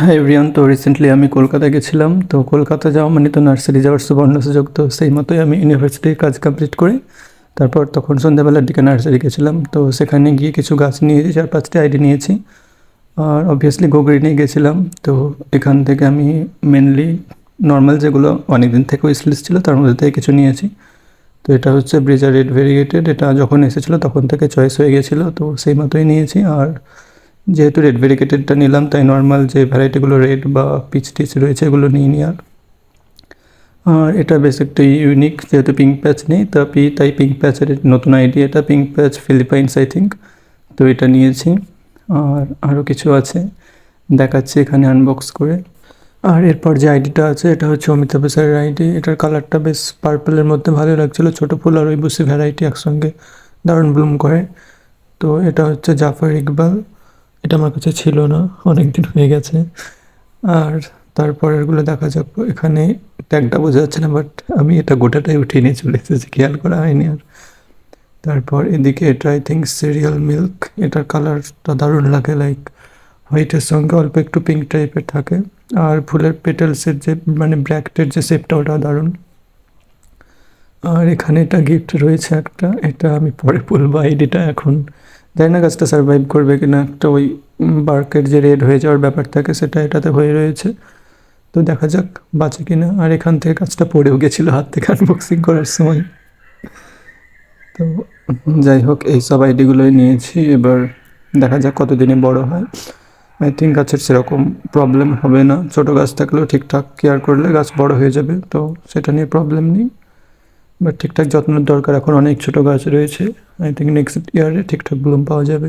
হ্যাঁ এভরিওয়ান তো রিসেন্টলি আমি কলকাতা গেছিলাম। তো কলকাতা যাওয়া মানে তো নার্সারি যাওয়ার সুবর্ণ সুযোগ। তো সেই মতোই আমি ইউনিভার্সিটির কাজ কমপ্লিট করে। তারপর তখন সন্ধ্যাবেলার দিকে নার্সারি গেছিলাম। তো সেখানে গিয়ে কিছু গাছ নিয়েছি চার পাঁচটি আইডি নিয়েছি। আর অবভিয়াসলি গোগ্রিনে গেছিলাম। তো এখান থেকে আমি মেনলি নর্মাল যেগুলো অনেক দিন থেকে উইসলিস ছিল, তার মধ্যে থেকে কিছু নিয়েছি। তো এটা হচ্ছে ব্রিজা রেড ভেরিগেটেড এটা যখন এসেছিল তখন থেকে চয়েস হয়ে গেছিল। তো সেই মতোই নিয়েছি। আর যেহেতু রেড ভেরিকেটেডটা নিলাম, তাই নর্মাল যে ভ্যারাইটিগুলো রেড বা পিচ টিচ রয়েছে, এগুলো নিয়ে নি আর। আর এটা বেশ একটু ইউনিক যেহেতু পিঙ্ক প্যাচ নেই তা পি তাই পিঙ্ক প্যাচের নতুন আইডিয়া এটা pink patch Philippines I think তো এটা নিয়েছি। আর আরও কিছু আছে, দেখাচ্ছি এখানে আনবক্স করে। আর এরপর যে আইডিটা আছে, এটা হচ্ছে অমিতাভ স্যারের আইডি এটার কালারটা বেশ পার্পলের মধ্যে ভালো লাগছিল, ছোটো ফুল আর ওই বুসি ভ্যারাইটি একসঙ্গে দারুণ ব্লুম করে। তো এটা হচ্ছে জাফর ইকবাল। এটা আমার কাছে ছিল না অনেক দিন হয়ে গেছে। আর তারপরেরগুলো দেখা যাক, এখানে ট্যাগটা বোঝা যাচ্ছে না বাট আমি এটা গোটাটাই উঠিয়ে নিয়ে চলে এসেছি, খেয়াল করা হয়নি আর। তারপর এদিকে এটা আই থিঙ্ক সিরিয়াল মিল্ক এটার কালারটা দারুণ লাগে লাইক হোয়াইটের সঙ্গে অল্প একটু পিঙ্ক টাইপের থাকে। আর ফুলের পেটেলসের যে মানে ব্র্যাকটের যে শেপটা ওটা দারুণ। আর এখানে এটা গিফট রয়েছে একটা, এটা আমি পরে বলব আইডিটা এখন জানি না গাছটা সার্ভাইভ করবে কি না একটা ওই বার্কের যে রেড হয়ে যাওয়ার ব্যাপার থাকে সেটা এটাতে হয়ে রয়েছে। তো দেখা যাক বাঁচে কি না আর এখান থেকে গাছটা পড়েও গেছিল হাত থেকে আনবক্সিং করার সময়। তো যাই হোক, এই সব আইডিগুলোই নিয়েছি। এবার দেখা যাক কতদিনে বড় হয়। আই থিঙ্ক গাছের সেরকম প্রবলেম হবে না। ছোটো গাছ থাকলেও ঠিকঠাক কেয়ার করলে গাছ বড় হয়ে যাবে। তো সেটা নিয়ে প্রবলেম নেই। বাট ঠিকঠাক যত্নের দরকার। এখন অনেক ছোটো গাছ রয়েছে। আই থিঙ্ক নেক্সট ইয়ারে ঠিকঠাক ব্লুম পাওয়া যাবে।